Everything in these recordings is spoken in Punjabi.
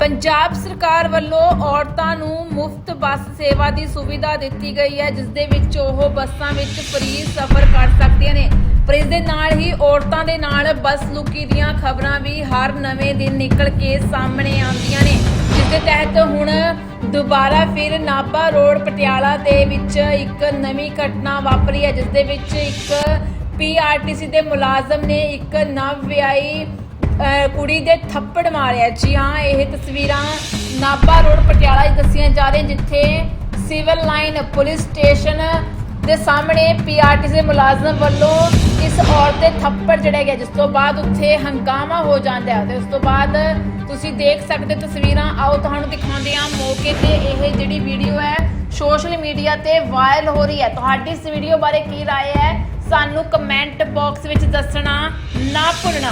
ਪੰਜਾਬ ਸਰਕਾਰ ਵੱਲੋਂ ਔਰਤਾਂ ਨੂੰ ਮੁਫਤ ਬੱਸ ਸੇਵਾ ਦੀ ਸੁਵਿਧਾ ਦਿੱਤੀ ਗਈ ਹੈ, ਜਿਸ ਦੇ ਵਿੱਚ ਉਹ ਬੱਸਾਂ ਵਿੱਚ ਫ੍ਰੀ ਸਫ਼ਰ ਕਰ ਸਕਦੀਆਂ ਨੇ। ਪਰ ਇਸ ਦੇ ਨਾਲ ਹੀ ਔਰਤਾਂ ਦੇ ਨਾਲ ਬੱਸ ਲੁਕੀ ਦੀਆਂ ਖਬਰਾਂ ਵੀ ਹਰ ਨਵੇਂ ਦਿਨ ਨਿਕਲ ਕੇ ਸਾਹਮਣੇ ਆਉਂਦੀਆਂ ਨੇ। ਜਿਸ ਦੇ ਤਹਿਤ ਹੁਣ ਦੁਬਾਰਾ ਫਿਰ ਨਾਭਾ ਰੋਡ ਪਟਿਆਲਾ ਦੇ ਵਿੱਚ ਇੱਕ ਨਵੀਂ ਘਟਨਾ ਵਾਪਰੀ ਹੈ, ਜਿਸ ਦੇ ਵਿੱਚ ਇੱਕ ਪੀਆਰਟੀਸੀ ਦੇ ਮੁਲਾਜ਼ਮ ਨੇ ਇੱਕ ਨਵ ਵਿਆਹੀ ਕੁੜੀ ਦੇ ਥੱਪੜ ਮਾਰਿਆ ਜੀ ਹਾਂ ਇਹ ਤਸਵੀਰਾਂ ਨਾਭਾ ਰੋਡ ਪਟਿਆਲਾ 'ਚ ਦੱਸੀਆਂ ਜਾ ਰਹੀਆਂ ਜਿੱਥੇ ਸਿਵਲ ਲਾਈਨ ਪੁਲਿਸ ਸਟੇਸ਼ਨ ਦੇ ਸਾਹਮਣੇ ਪੀਆਰਟੀਸੀ ਦੇ ਮੁਲਾਜ਼ਮ ਵੱਲੋਂ ਇਸ ਔਰਤ ਦੇ ਥੱਪੜ ਜੜਿਆ ਗਿਆ ਜਿਸ ਤੋਂ ਬਾਅਦ ਉੱਥੇ ਹੰਗਾਮਾ ਹੋ ਜਾਂਦਾ ਹੈ ਤੇ ਉਸ ਤੋਂ ਬਾਅਦ ਤੁਸੀਂ ਦੇਖ ਸਕਦੇ ਹੋ ਤਸਵੀਰਾਂ ਆਓ ਤੁਹਾਨੂੰ ਦਿਖਾਉਂਦੇ ਹਾਂ ਮੌਕੇ ਤੇ ਇਹ ਜਿਹੜੀ ਵੀਡੀਓ ਹੈ ਸੋਸ਼ਲ ਮੀਡੀਆ ਤੇ ਵਾਇਰਲ ਹੋ ਰਹੀ ਹੈ ਤੁਹਾਡੀ ਇਸ ਵੀਡੀਓ ਬਾਰੇ ਕੀ رائے ਹੈ ਸਾਨੂੰ ਕਮੈਂਟ ਬਾਕਸ ਵਿੱਚ ਦੱਸਣਾ ਨਾ ਭੁੱਲਣਾ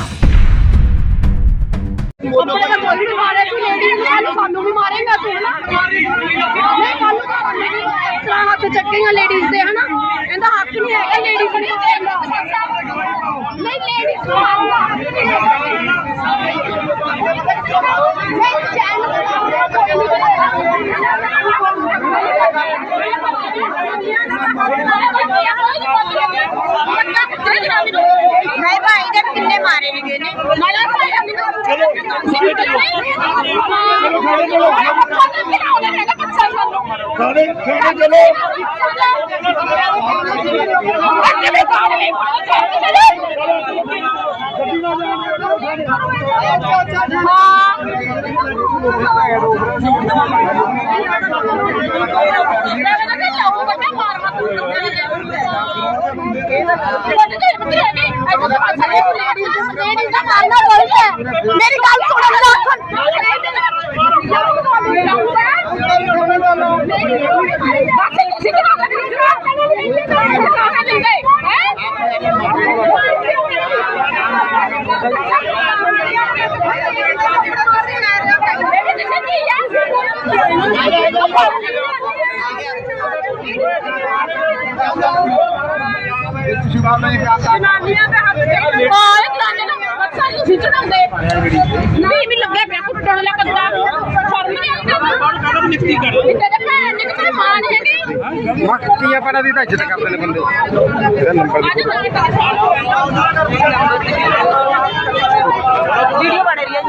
ਕੱਪੜੇ ਦਾ ਕੋਈ ਵੀ ਮਾਰੇ ਤੂੰ ਲੇਡੀ ਨੂੰ ਸਾਨੂੰ ਵੀ ਮਾਰੇਗਾ ਤੂੰ ਹਨਾ ਨਹੀਂ ਕੱਲ ਨੂੰ ਤਾਂ ਨਹੀਂ ਇਤਨਾ ਹੱਥ ਚੱਕੇਗਾ ਲੇਡੀਜ਼ ਦੇ, ਹਨਾ? ਇਹਦਾ ਹੱਕ ਨਹੀਂ ਹੈਗਾ ਲੇਡੀਜ਼ ਨੂੰ ਨਹੀਂ ਲੇਡੀਜ਼ ਨੂੰ ਮਾਰਨਾ ਨਹੀਂ ਚੈਨ ਨਹੀਂ ਭਾਈ ਦੇ ਕਿੰਨੇ ਮਾਰੇ ਨੇ ਗਏ ਨੇ ਨਾਲੇ ਭਾਈ ਚਲੋ। ਸਾਰੇ ਖੇਡੇ ਚਲੋ। ਮੇਰੀ ਗੱਲ ਸੁਣੋ ਤੁਸੀਂ ਬਾਤ ਨਹੀਂ ਕਰਦਾ ਜਨਾਨੀਆਂ ਦੇ ਹੱਥ ਤੇ ਬਾਲ ਕਰਾਣੇ ਨਾ ਮੱਛਾ ਨੂੰ ਖਿੱਚਣਾਉਂਦੇ ਨਹੀਂ ਵੀ ਲੱਗਿਆ ਪਿਆ ਕੁੱਟਣ ਲੱਗ ਬੰਦਾ ਸ਼ਰਮ ਨਹੀਂ ਆਉਂਦੀ ਬਾਲ ਕਦਮ ਨਿਕਲੀ ਕਰ ਤੇਰੇ ਭੈਣ ਨੇ ਤੇ ਮਾਂ ਨੇ ਹੈਗੀ। ਮੱਕੀਆਂ ਪਰਾਂ ਦੀ ਤਾਂ ਇੱਜ਼ਤ ਕਰਦੇ ਨੇ ਬੰਦੇ। ਇਹਦਾ ਨੰਬਰ ਵੀਡੀਓ ਬਣ ਰਹੀ ਹੈ